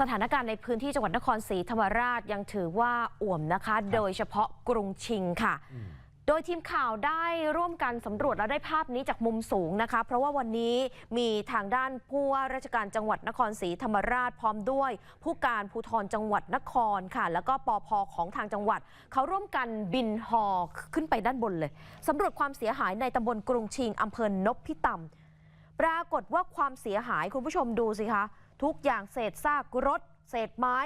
สถานการณ์ในพื้นที่จังหวัดนครศรีธรรมราชยังถือว่าอ่วมนะคะ โดยเฉพาะกรุงชิงค่ะ โดยทีมข่าวได้ร่วมกันสำรวจและได้ภาพนี้จากมุมสูงนะคะ เพราะว่าวันนี้มีทางด้านผู้ว่าราชการจังหวัดนครศรีธรรมราชพร้อมด้วย ผู้การภูธรจังหวัดนครค่ะ แล้วก็ปอพของทางจังหวัด เขาร่วมกันบินฮอขึ้นไปด้านบนเลยสำรวจความเสียหายในตำบลกรุงชิงอำเภอนพิตำปรากฏว่าความเสียหายคุณผู้ชมดูสิคะ ทุกอย่างเศษซากรถ เศษไม้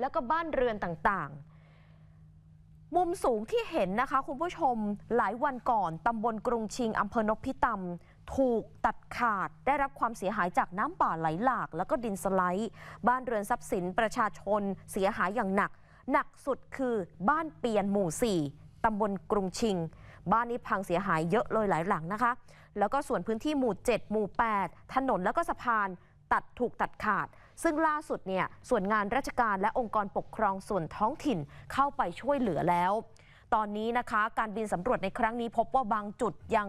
แล้วก็บ้านเรือนต่างๆ มุมสูงที่เห็นนะคะคุณผู้ชมหลายวันก่อนตำบลกรุงชิงอำเภอนพิตำถูกตัดขาดได้รับความเสียหายจากน้ำป่าไหลหลาก แล้วก็ดินสไลด์บ้านเรือนทรัพย์สินประชาชนเสียหายอย่างหนัก หนักสุดคือบ้านเปียนหมู่4ตำบลกรุงชิง บ้านนี้พังเสียหายเยอะเลยหลายหลังนะคะ แล้วก็ส่วนพื้นที่หมู่ 7 หมู่ 8 ถนนแล้วก็สะพาน ตัดถูกตัดขาด ซึ่งล่าสุดเนี่ยส่วนงานราชการและองค์กรปกครองส่วนท้องถิ่นเข้าไปช่วยเหลือแล้ว ตอนนี้นะคะการบินสำรวจในครั้งนี้พบว่าบางจุดยัง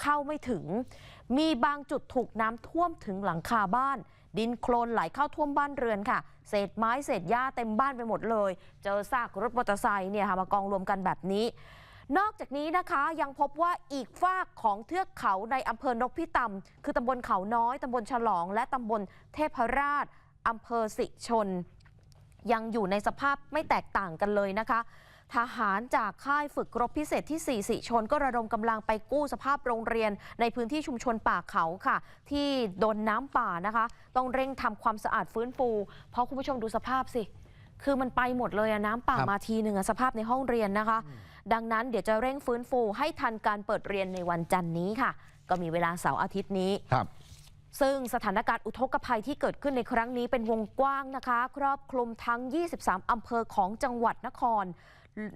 เข้าไม่ถึง มีบางจุดถูกน้ำท่วมถึงหลังคาบ้าน ดินโคลนไหลเข้าท่วมบ้านเรือนค่ะ เศษไม้เศษหญ้าเต็มบ้านไปหมดเลย เจอซากรถมอเตอร์ไซค์เนี่ยค่ะมากองรวมกันแบบนี้ นอกจากนี้นะคะยังพบว่าอีกฝากของเทือกเขาในอำเภอนพิตำคือตำบลเขาน้อยตำบลฉลอง และตำบลเทพราชอำเภอสิชน ยังอยู่ในสภาพไม่แตกต่างกันเลยนะคะ ทหารจากค่ายฝึกรบพิเศษที่ 4 สิชน ก็ระดมกำลังไปกู้สภาพโรงเรียนในพื้นที่ชุมชนป่าเขาค่ะ ที่โดนน้ำป่านะคะ ต้องเร่งทำความสะอาดฟื้นฟู เพราะคุณผู้ชมดูสภาพสิ คือมันไปหมดเลยอะน้ำป่าครับมาทีหนึ่งอะสภาพในห้องเรียนนะคะ ดังนั้นเดี๋ยวจะเร่งฟื้นฟูให้ทันการเปิดเรียนในวันจันทร์นี้ค่ะ ก็มีเวลาเสาร์อาทิตย์นี้ครับซึ่งสถานการณ์อุทกภัยที่เกิดขึ้นในครั้งนี้เป็นวงกว้างนะคะ ครอบคลุมทั้ง 23 อำเภอของจังหวัดนคร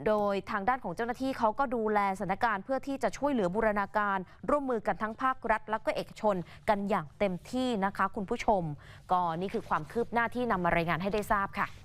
โดยทางด้านของเจ้าหน้าที่เขาก็ดูแลสถานการณ์เพื่อที่จะช่วยเหลือบูรณาการ ร่วมมือกันทั้งภาครัฐ และก็เอกชนกันอย่างเต็มที่นะคะ คุณผู้ชม ก็นี่คือความคืบหน้าที่นำมารายงานให้ได้ทราบค่ะ